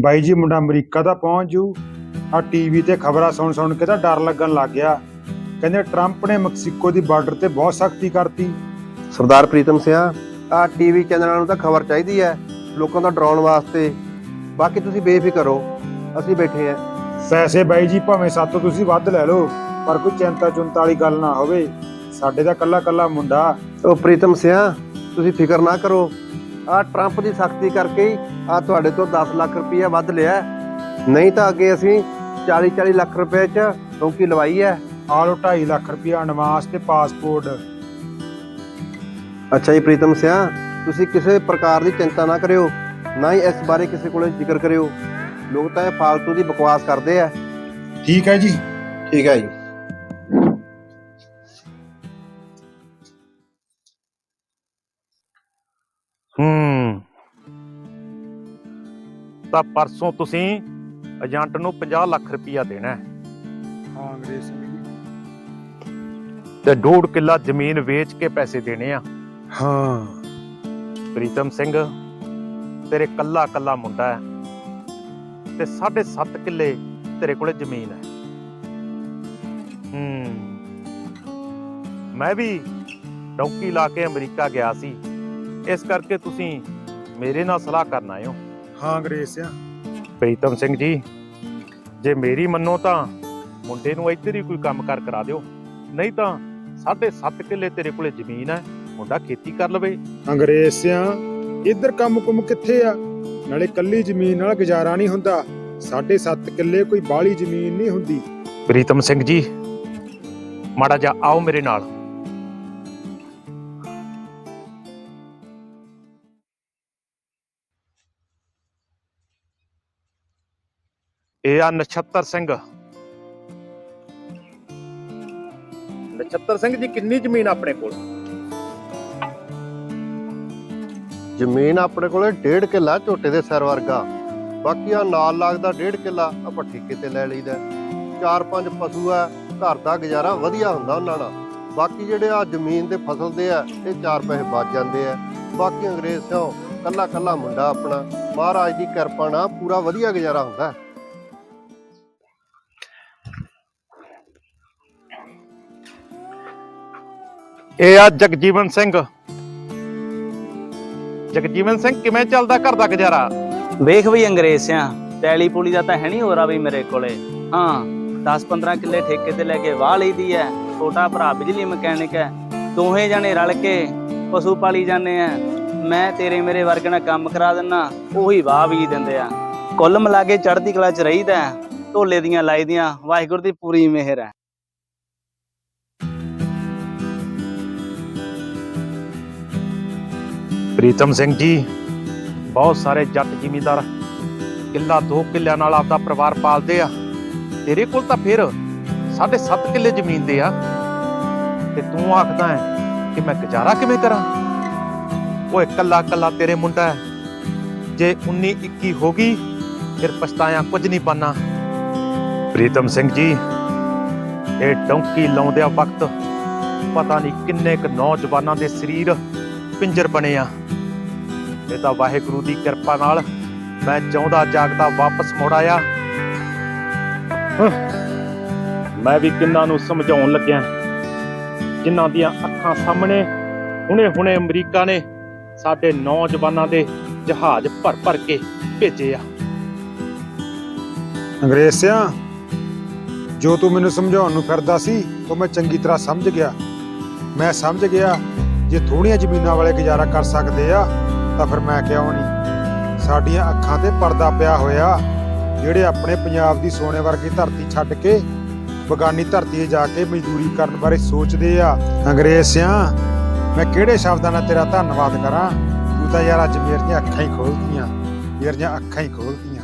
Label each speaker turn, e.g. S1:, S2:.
S1: ਬਾਈ ਜੀ ਮੁੰਡਾ ਅਮਰੀਕਾ ਦਾ ਪਹੁੰਚ ਜੂ। ਆ ਟੀਵੀ ਤੇ ਖਬਰਾਂ ਸੁਣ ਸੁਣ ਕੇ ਤਾਂ ਡਰ ਲੱਗਣ ਲੱਗ ਗਿਆ। ਕਹਿੰਦੇ ਟਰੰਪ ਨੇ ਮੈਕਸੀਕੋ ਦੀ ਬਾਰਡਰ ਤੇ ਬਹੁਤ ਸਖਤੀ ਕਰਤੀ।
S2: ਸਰਦਾਰ ਪ੍ਰੀਤਮ ਸਿਆ ਆ ਟੀਵੀ ਚੈਨਲਾਂ ਨੂੰ ਤਾਂ ਖਬਰ ਚਾਹੀਦੀ ਹੈ। ਲੋਕਾਂ ਦਾ ਡਰਾਉਣ ਵਾਸਤੇ। ਬਾਕੀ ਤੁਸੀਂ ਬੇਫਿਕਰ ਹੋ ਅਸੀਂ ਬੈਠੇ ਆ
S1: ਪੈਸੇ ਬਾਈ ਜੀ ਭਾਵੇਂ ਸਾਤੋਂ ਤੁਸੀਂ ਵੱਧ ਲੈ ਲਓ ਪਰ ਕੋਈ ਚਿੰਤਾ ਚੁੰਤਾ ਵਾਲੀ ਗੱਲ ਨਾ ਹੋਵੇ। ਸਾਡੇ ਦਾ ਕੱਲਾ ਕੱਲਾ ਮੁੰਡਾ।
S2: ਉਹ ਪ੍ਰੀਤਮ ਸਿਆ ਤੁਸੀਂ ਫਿਕਰ ਨਾ ਕਰੋ। ਆ ਟਰੰਪ ਦੀ ਸਖਤੀ ਕਰਕੇ ਹੀ ਆ ਤੁਹਾਡੇ ਤੋਂ 10 ਲੱਖ ਰੁਪਈਆ ਵੱਧ ਲਿਆ। ਨਹੀਂ ਤਾਂ ਅੱਗੇ ਅਸੀਂ 40 40 ਲੱਖ ਰੁਪਏ ਚ ਡੌਂਕੀ ਲਵਾਈ ਹੈ।
S1: ਆ ਲਓ 2.5 ਲੱਖ ਰੁਪਇਆ ਐਡਵਾਂਸ ਤੇ ਪਾਸਪੋਰਟ
S2: ਅੱਛਾ ਜੀ ਪ੍ਰੀਤਮ ਸਿਆ ਤੁਸੀਂ ਕਿਸੇ ਪ੍ਰਕਾਰ ਦੀ ਚਿੰਤਾ ਨਾ ਕਰਿਓ। ਨਾ ਹੀ ਇਸ ਬਾਰੇ ਕਿਸੇ ਕੋਲੇ ਜ਼ਿਕਰ ਕਰਿਓ। ਲੋਕ ਤਾਂ ਇਹ ਫਾਲਤੂ ਦੀ ਬਕਵਾਸ ਕਰਦੇ ਆ।
S1: ਠੀਕ ਹੈ ਜੀ।
S2: ਠੀਕ ਹੈ ਜੀ।
S3: ਤਾਂ ਪਰਸੋਂ ਤੁਸੀਂ ਏਜੰਟ ਨੂੰ 50 ਲੱਖ ਰੁਪਇਆ ਦੇਣਾ ਹੈ।
S1: ਹਾਂ ਅੰਗਰੇਜ਼ ਸਿੰਘ ਜੀ।
S3: ਤੇ ਡੂਢ ਕਿੱਲਾ ਜ਼ਮੀਨ ਵੇਚ ਕੇ ਪੈਸੇ ਦੇਣੇ ਆ।
S1: ਹਾਂ।
S3: ਪ੍ਰੀਤਮ ਸਿੰਘ ਤੇਰੇ ਕੱਲਾ ਕੱਲਾ ਮੁੰਡਾ ਹੈ। ਤੇ 7.5 ਕਿੱਲੇ ਤੇਰੇ ਕੋਲੇ ਜ਼ਮੀਨ ਹੈ। ਹੂੰ। ਮੈਂ ਵੀ ਡੌਂਕੀ ਲਾ ਕੇ ਅਮਰੀਕਾ ਗਿਆ ਸੀ। ਇਸ ਕਰਕੇ ਤੁਸੀਂ ਮੇਰੇ ਨਾਲ ਸਲਾਹ ਕਰਨ ਆਏ ਹੋ।
S1: ਹਾਂ ਅੰਗਰੇਜ਼ ਸਿਆ।
S3: ਪ੍ਰੀਤਮ ਸਿੰਘ ਜੀ ਜੇ ਮੇਰੀ ਮੰਨੋ ਤਾਂ ਮੁੰਡੇ ਨੂੰ ਇੱਧਰ ਹੀ ਕੋਈ ਕੰਮ ਕਰ ਕਰਾ ਦਿਓ। ਨਹੀਂ ਤਾਂ 7.5 ਕਿੱਲੇ ਤੇਰੇ ਕੋਲੇ ਜ਼ਮੀਨ ਹੈ ਮੁੰਡਾ ਖੇਤੀ ਕਰ ਲਵੇ।
S1: ਅੰਗਰੇਜ਼ ਸਿਆ ਇੱਧਰ ਕੰਮ ਕੁਮ ਕਿੱਥੇ ਆ? ਨਾਲੇ ਕੱਲੀ ਜ਼ਮੀਨ ਨਾਲ ਗੁਜ਼ਾਰਾ ਨਹੀਂ ਹੁੰਦਾ। ਸਾਢੇ ਸੱਤ ਕਿੱਲੇ ਕੋਈ ਬਾਹਲੀ ਜ਼ਮੀਨ ਨਹੀਂ ਹੁੰਦੀ।
S3: ਪ੍ਰੀਤਮ ਸਿੰਘ ਜੀ ਮਾੜਾ ਜਾ ਆਓ ਮੇਰੇ ਨਾਲ। ਇਹ ਆ ਨਛੱਤਰ ਸਿੰਘ। ਨਛੱਤਰ ਸਿੰਘ ਜੀ ਕਿੰਨੀ ਜ਼ਮੀਨ ਆਪਣੇ ਕੋਲ?
S2: ਜ਼ਮੀਨ ਆਪਣੇ ਕੋਲੇ ਡੇਢ ਕਿੱਲਾ ਝੋਟੇ ਦੇ ਸਿਰ ਵਰਗਾ। ਬਾਕੀ ਆ ਨਾਲ ਲੱਗਦਾ ਡੇਢ ਕਿੱਲਾ ਆਪਾਂ ਠੇਕੇ ਤੇ ਲੈ ਲਈਦਾ। ਚਾਰ ਪੰਜ ਪਸ਼ੂ ਆ ਘਰ ਦਾ ਗੁਜ਼ਾਰਾ ਵਧੀਆ ਹੁੰਦਾ ਉਹਨਾਂ ਨਾਲ। ਬਾਕੀ ਜਿਹੜੇ ਆ ਜ਼ਮੀਨ ਦੇ ਫਸਲ ਦੇ ਆ ਇਹ ਚਾਰ ਪੈਸੇ ਬਚ ਜਾਂਦੇ ਆ। ਬਾਕੀ ਅੰਗਰੇਜ਼ ਸਿਓ ਕੱਲਾ ਕੱਲਾ ਮੁੰਡਾ ਆਪਣਾ। ਮਹਾਰਾਜ ਦੀ ਕਿਰਪਾ ਨਾਲ ਪੂਰਾ ਵਧੀਆ ਗੁਜ਼ਾਰਾ ਹੁੰਦਾ।
S3: ਇਹ ਆ ਜਗਜੀਵਨ ਸਿੰਘ। ਜਗਜੀਵਨ ਸਿੰਘ ਕਿਵੇਂ ਚੱਲਦਾ ਘਰ ਦਾ ਗੁਜ਼ਾਰਾ?
S4: ਵੇਖ ਵੀ ਅੰਗਰੇਜ਼ ਪੈਲੀ ਪੂਲੀ ਦਾ ਤਾਂ ਹੈ ਨਹੀਂ ਹੋ ਵੀ ਮੇਰੇ ਕੋਲੇ। ਹਾਂ 10-15 ਕਿੱਲੇ ਠੇਕੇ ਤੇ ਲੈ ਕੇ ਵਾਹ ਲਈਦੀ ਐ, ਛੋਟਾ ਭਰਾ ਬਿਜਲੀ ਮਕੈਨਿਕ ਐ। ਦੋਹੇ ਜਣੇ ਰਲ ਕੇ ਪਸ਼ੂ ਪਾਲੀ ਜਾਂਦੇ ਆ ਮੈਂ ਤੇਰੇ ਮੇਰੇ ਵਰਗ ਨਾਲ ਕੰਮ ਕਰਾ ਦਿੰਨਾ, ਉਹੀ ਵਾਹ ਵੀ ਦਿੰਦੇ ਆ। ਕੁੱਲ ਮਿਲਾ ਕੇ ਚੜ੍ਹਦੀ ਕਲਾ ਚ ਰਹੀਦਾ ਢੋਲੇ ਦੀਆਂ ਲਾਈ ਦੀਆਂ, ਵਾਹਿਗੁਰੂ ਦੀ ਪੂਰੀ ਮਿਹਰ ਹੈ
S3: ਪ੍ਰੀਤਮ ਸਿੰਘ ਜੀ, ਬਹੁਤ ਸਾਰੇ ਜੱਟ ਜ਼ਿਮੀਂਦਾਰ ਕਿੱਲਾ, ਦੋ ਕਿੱਲਿਆਂ ਨਾਲ ਆਪਦਾ ਪਰਿਵਾਰ ਪਾਲਦੇ ਆ। ਤੇਰੇ ਕੋਲ ਤਾਂ ਫਿਰ 7.5 ਕਿੱਲੇ ਜ਼ਮੀਨ ਦੇ ਆ। ਤੇ ਤੂੰ ਆਖਦਾ ਹੈ ਕਿ ਮੈਂ ਗੁਜ਼ਾਰਾ ਕਿਵੇਂ ਕਰਾਂ? ਓਏ ਕੱਲਾ ਕੱਲਾ ਤੇਰੇ ਮੁੰਡਾ ਹੈ। ਜੇ 19 21 ਹੋ ਗਈ, ਫਿਰ ਪਛਤਾਇਆ ਕੁਝ ਨਹੀਂ ਪਾਣਾ ਪ੍ਰੀਤਮ ਸਿੰਘ ਜੀ, ਇਹ ਡੌਂਕੀ ਲਾਉਂਦਿਆਂ ਵਕਤ ਪਤਾ ਨਹੀਂ ਕਿੰਨੇ ਕੁ ਨੌਜਵਾਨਾਂ ਦੇ ਸਰੀਰ ਪਿੰਜਰ ਬਣੇ ਆ। ਇਹ ਤਾਂ ਵਾਹਿਗੁਰੂ ਦੀ ਕਿਰਪਾ ਨਾਲ ਮੈਂ ਚਾਹੁੰਦਾ ਜਾਗਦਾ ਵਾਪਸ ਮੁੜ ਆਇਆ। ਮੈਂ ਵੀ ਕਿੰਨਾਂ ਨੂੰ ਸਮਝਾਉਣ ਲੱਗਿਆ। ਜਿਨ੍ਹਾਂ ਦੀਆਂ ਅੱਖਾਂ ਸਾਹਮਣੇ ਹੁਣੇ-ਹੁਣੇ ਅਮਰੀਕਾ ਨੇ ਸਾਡੇ ਨੌਜਵਾਨਾਂ ਦੇ ਜਹਾਜ਼ ਭਰ-ਭਰ ਕੇ ਭੇਜੇ ਆ।
S1: ਅੰਗਰੇਜ਼ ਸਿਆ ਜੋ ਤੂੰ ਮੈਨੂੰ ਸਮਝਾਉਣ ਨੂੰ ਫਿਰਦਾ ਸੀ ਉਹ ਮੈਂ ਚੰਗੀ ਤਰ੍ਹਾਂ ਸਮਝ ਗਿਆ। ਮੈਂ ਸਮਝ ਗਿਆ ਜੇ ਥੋੜੀਆਂ ਜ਼ਮੀਨਾਂ ਵਾਲੇ ਗੁਜ਼ਾਰਾ ਕਰ ਸਕਦੇ ਆ, ਤਾਂ ਫਿਰ ਮੈਂ ਕਿਉਂ ਨਹੀਂ? ਸਾਡੀਆਂ ਅੱਖਾਂ ਤੇ ਪਰਦਾ ਪਿਆ ਹੋਇਆ, ਜਿਹੜੇ ਆਪਣੇ ਪੰਜਾਬ ਦੀ ਸੋਨੇ ਵਰਗੀ ਧਰਤੀ ਛੱਡ ਕੇ, ਬਗਾਨੀ ਧਰਤੀ 'ਤੇ ਜਾ ਕੇ ਮਜ਼ਦੂਰੀ ਕਰਨ ਬਾਰੇ ਸੋਚਦੇ ਆ। ਅੰਗਰੇਜ਼ ਸਿਆ, ਮੈਂ ਕਿਹੜੇ ਸ਼ਬਦਾਂ ਨਾਲ ਤੇਰਾ ਧੰਨਵਾਦ ਕਰਾਂ? ਤੂੰ ਤਾਂ ਯਾਰ ਅੱਜ ਮੇਰੀਆਂ ਅੱਖਾਂ ਹੀ ਖੋਲਤੀਆਂ, ਮੇਰੀਆਂ ਅੱਖਾਂ ਹੀ ਖੋਲਤੀਆਂ।